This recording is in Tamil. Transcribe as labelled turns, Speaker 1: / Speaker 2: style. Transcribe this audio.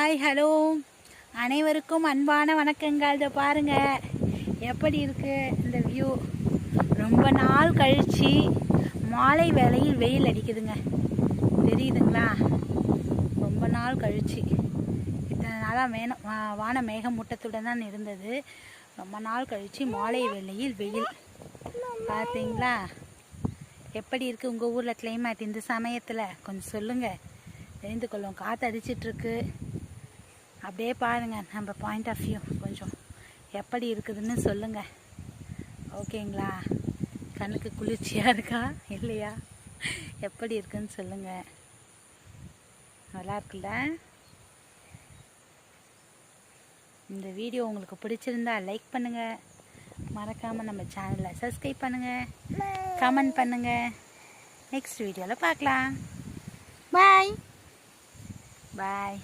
Speaker 1: ஹாய் ஹலோ அனைவருக்கும் அன்பான வணக்கங்கள். இதை பாருங்கள் எப்படி இருக்குது இந்த வியூ ரொம்ப நாள் கழிச்சு மாலை வேளையில் வெயில் அடிக்குதுங்க. தெரியுதுங்களா? ரொம்ப நாள் கழிச்சு. இத்தனை நாளாக மேனம் வா- வான மேகமூட்டத்துடன் தான் இருந்தது. ரொம்ப நாள் கழிச்சு மாலை வேளையில் வெயில். பார்த்தீங்களா எப்படி இருக்குது உங்கள் ஊரில் கிளைமேட் இந்த சமயத்தில்? கொஞ்சம் சொல்லுங்கள் தெரிந்து கொள்ளும். காற்று அடிச்சிட்ருக்கு அப்படியே பாருங்கள் நம்ம பாயிண்ட் ஆஃப் வியூ கொஞ்சம் எப்படி இருக்குதுன்னு சொல்லுங்கள் ஓகேங்களா? கண்ணுக்கு குளிர்ச்சியாக இருக்கா? இல்லையா? எப்படி இருக்குன்னு சொல்லுங்கள் நல்லா இருக்குல்ல? இந்த வீடியோ உங்களுக்கு பிடிச்சிருந்தா லைக் பண்ணுங்கள் மறக்காமல் நம்ம சேனலை சப்ஸ்கிரைப் பண்ணுங்கள் கமெண்ட் பண்ணுங்கள் நெக்ஸ்ட் வீடியோவில் பார்க்கலாம். பாய் பாய்